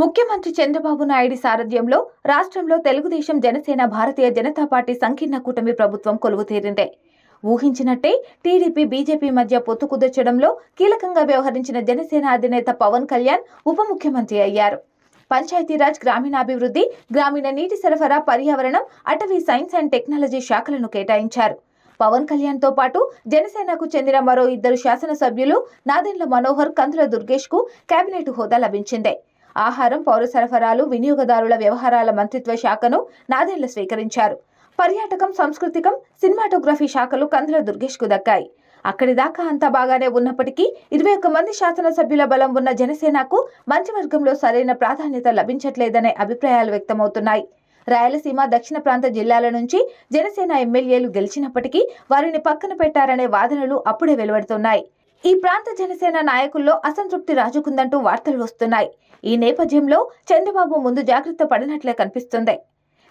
ముఖ్యమంత్రి చంద్రబాబు నాయుడు సారథ్యంలో రాష్ట్రంలో తెలుగుదేశం జనసేన భారతీయ జనతా పార్టీ సంకీర్ణ కూటమి ప్రభుత్వం కొలువు తీరిందే. ఊహించినట్టే టీడీపీ బీజేపీ మధ్య పొత్తు కుదర్చడంలో కీలకంగా వ్యవహరించిన జనసేన అధినేత పవన్ కళ్యాణ్ ఉప ముఖ్యమంత్రి అయ్యారు. పంచాయతీరాజ్ గ్రామీణాభివృద్ధి గ్రామీణ నీటి సరఫరా పర్యావరణం అటవీ సైన్స్ అండ్ టెక్నాలజీ శాఖలను కేటాయించారు. పవన్ కళ్యాణ్తో పాటు జనసేనకు చెందిన మరో ఇద్దరు శాసనసభ్యులు నాదెండ్ల మనోహర్ కందుల దుర్గేష్కు కేబినెట్ హోదా లభించింది. ఆహారం పౌర సరఫరాలు వినియోగదారుల వ్యవహారాల మంత్రిత్వ శాఖను నాదెండ్ల స్వీకరించారు. పర్యాటకం సాంస్కృతికం సినిమాటోగ్రఫీ శాఖలు కందుల దుర్గేష్కు దక్కాయి. అక్కడి దాకా అంతా బాగానే ఉన్నప్పటికీ ఇరవై ఒక్క మంది శాసనసభ్యుల బలం ఉన్న జనసేనకు మంత్రివర్గంలో సరైన ప్రాధాన్యత లభించట్లేదనే అభిప్రాయాలు వ్యక్తమవుతున్నాయి. రాయలసీమ దక్షిణ ప్రాంత జిల్లాల నుంచి జనసేన ఎమ్మెల్యేలు గెలిచినప్పటికీ వారిని పక్కన పెట్టారనే వాదనలు అప్పుడే వెలువడుతున్నాయి. ఈ ప్రాంత జనసేన నాయకుల్లో అసంతృప్తి రాజుకుందంటూ వార్తలు వస్తున్నాయి. ఈ నేపథ్యంలో చంద్రబాబు ముందు జాగ్రత్త పడినట్లే కనిపిస్తుంది.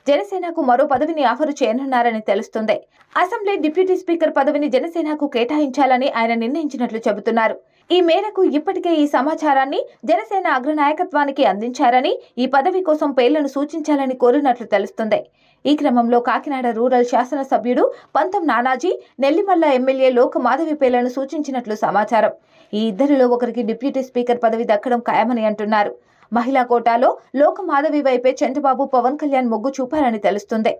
జనసేనకు మరో పదవిని ఆఫరు చేయనున్నారని తెలుస్తుంది. అసెంబ్లీ డిప్యూటీ స్పీకర్ పదవిని జనసేనకు కేటాయించాలని ఆయన నిర్ణయించినట్లు చెబుతున్నారు. ఈ మేరకు ఇప్పటికే ఈ సమాచారాన్ని జనసేన అగ్రనాయకత్వానికి అందించారని ఈ పదవి కోసం పేర్లను సూచించాలని కోరినట్లు తెలుస్తుంది. ఈ క్రమంలో కాకినాడ రూరల్ శాసనసభ్యుడు పంతం నానాజీ నెల్లిమల్ల ఎమ్మెల్యే లోకమాధవి పేర్లను సూచించినట్లు సమాచారం. ఈ ఇద్దరిలో ఒకరికి డిప్యూటీ స్పీకర్ పదవి దక్కడం ఖాయమని అంటున్నారు. మహిళా కోటాలో లోకమాధవి వైపే చంద్రబాబు పవన్ కళ్యాణ్ మొగ్గు చూపారని తెలుస్తుంది.